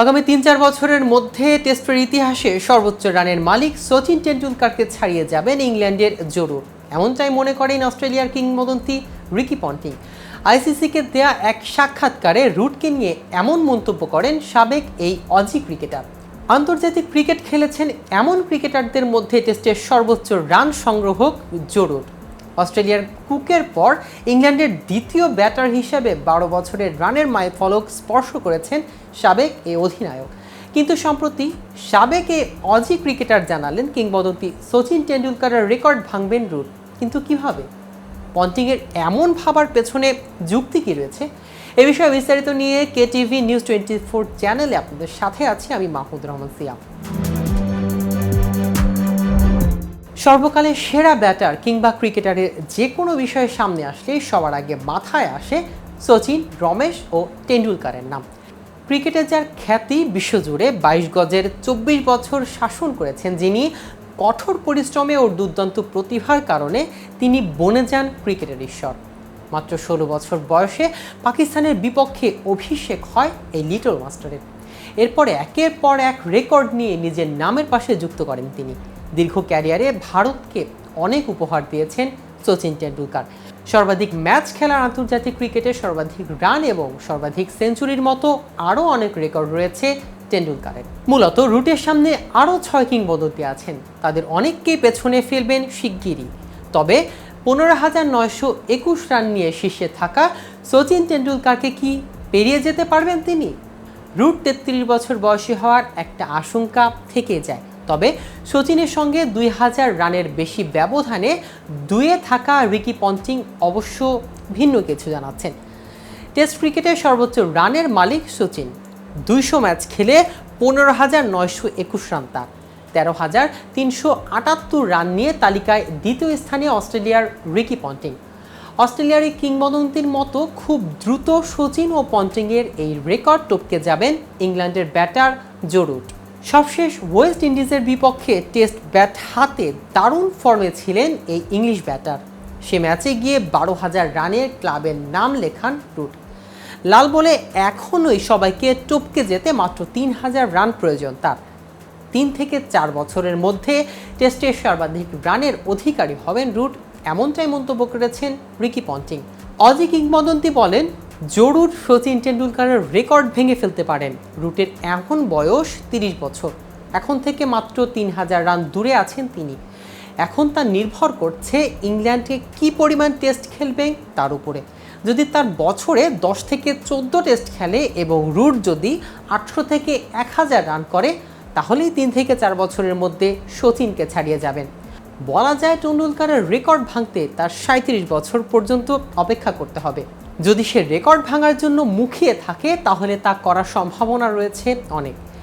আগামী তিন চার বছরের মধ্যে টেস্টের ইতিহাসে সর্বোচ্চ রানের মালিক সচিন টেন্ডুলকারকে ছাড়িয়ে যাবেন ইংল্যান্ডের জরুর। এমনটাই মনে করেন অস্ট্রেলিয়ার কিংবদন্তি রিকি পন্টিং। আইসিসিকে দেয়া এক সাক্ষাৎকারে রুটকে নিয়ে এমন মন্তব্য করেন সাবেক এই অজি ক্রিকেটার। আন্তর্জাতিক ক্রিকেট খেলেছেন এমন ক্রিকেটারদের মধ্যে টেস্টের সর্বোচ্চ রান সংগ্রহক জরুর। অস্ট্রেলিয়ার কুকের পর ইংল্যান্ডের দ্বিতীয় ব্যাটার হিসেবে বারো বছরের রানের মাইল ফলক স্পর্শ করেছেন সাবেক এই অধিনায়ক। কিন্তু সম্প্রতি সাবেক এই অজি ক্রিকেটার জানালেন কিংবদন্তি সচিন টেন্ডুলকারের রেকর্ড ভাঙবেন রুট। কিন্তু কীভাবে? পন্টিংয়ের এমন ভাবার পেছনে যুক্তি কী রয়েছে? এ বিষয়ে বিস্তারিত নিয়ে কে টিভি নিউজ টোয়েন্টি ফোর চ্যানেলে আপনাদের সাথে আছি আমি মাহমুদ রহমান সিয়াম। সর্বকালের সেরা ব্যাটার কিংবা ক্রিকেটারের যে কোনো বিষয়ে সামনে আসলেই সবার আগে মাথায় আসে সচিন, রমেশ ও টেন্ডুলকারের নাম। ক্রিকেটে যার খ্যাতি বিশ্বজুড়ে বাইশ গজের চব্বিশ বছর শাসন করেছেন যিনি, কঠোর পরিশ্রমে ও দুর্দান্ত প্রতিভার কারণে তিনি বনে যান ক্রিকেটের ঈশ্বর। মাত্র ষোলো বছর বয়সে পাকিস্তানের বিপক্ষে অভিষেক হয় এই লিটল মাস্টারের। এরপরে একের পর এক রেকর্ড নিয়ে নিজের নামের পাশে যুক্ত করেন তিনি। দীর্ঘ ক্যারিয়ারে ভারতকে অনেক উপহার দিয়েছেন সচিন টেন্ডুলকার সর্বাধিক ম্যাচ খেলার আন্তর্জাতিক ক্রিকেটে সর্বাধিক রান এবং সর্বাধিক সেঞ্চুরির মতো আরও অনেক রেকর্ড রয়েছে টেন্ডুলকারের মূলত রুটের সামনে আরও ছয় কিংবদন্তি আছেন। তাদের অনেককেই পেছনে ফেলবেন শিগগিরই। তবে পনেরো হাজার নয়শো একুশ রান নিয়ে শীর্ষে থাকা সচিন টেন্ডুলকারকে কি পেরিয়ে যেতে পারবেন তিনি? রুট তেত্রিশ বছর বয়সী হওয়ার একটা আশঙ্কা থেকে যায়। তবে সচিনের সঙ্গে দুই হাজার রানের বেশি ব্যবধানে দুয়ে থাকা রিকি পন্টিং অবশ্য ভিন্ন কিছু জানাচ্ছেন। টেস্ট ক্রিকেটের সর্বোচ্চ রানের মালিক সচিন। দুইশো ম্যাচ খেলে পনেরো হাজার নয়শো একুশ রান তার। তেরো হাজার তিনশো আটাত্তর রান নিয়ে তালিকায় দ্বিতীয় স্থানে অস্ট্রেলিয়ার রিকি পন্টিং। অস্ট্রেলিয়ার এই কিংবদন্তির মতো খুব দ্রুত সচিন ও পন্টিংয়ের এই রেকর্ড টপকে যাবেন ইংল্যান্ডের ব্যাটার জরুট সবশেষ ওয়েস্ট ইন্ডিজের বিপক্ষে টেস্ট ব্যাট হাতে দারুণ ফর্মে ছিলেন এই ইংলিশ ব্যাটার। সে ম্যাচে গিয়ে বারো হাজার রানের ক্লাবের নাম লেখান রুট। লাল বলে এখনই সবাইকে টপকে যেতে মাত্র তিন হাজার রান প্রয়োজন তার। তিন থেকে চার বছরের মধ্যে টেস্টের সর্বাধিক রানের অধিকারী হবেন রুট, এমনটাই মন্তব্য করেছেন রিকি পন্টিং। অজি কিংবদন্তি বলেন জরুর সচিন টেন্ডুলকারের রেকর্ড ভেঙে ফেলতে পারেন। রুটের এখন বয়স তিরিশ বছর। এখন থেকে মাত্র তিন হাজার রান দূরে আছেন তিনি। এখন তা নির্ভর করছে ইংল্যান্ডে কি পরিমাণ টেস্ট খেলবে তার উপরে। যদি তার বছরে দশ থেকে চোদ্দ টেস্ট খেলে এবং রুট যদি আটশো থেকে এক হাজার রান করে, তাহলেই তিন থেকে চার বছরের মধ্যে সচিনকে ছাড়িয়ে যাবেন। বলা যায় টেন্ডুলকারের রেকর্ড ভাঙতে তার সাঁত্রিশ বছর পর্যন্ত অপেক্ষা করতে হবে। যদি সে রেকর্ড ভাঙার জন্য মুখিয়ে থাকে তাহলে তা করার সম্ভাবনা রয়েছে অনেক।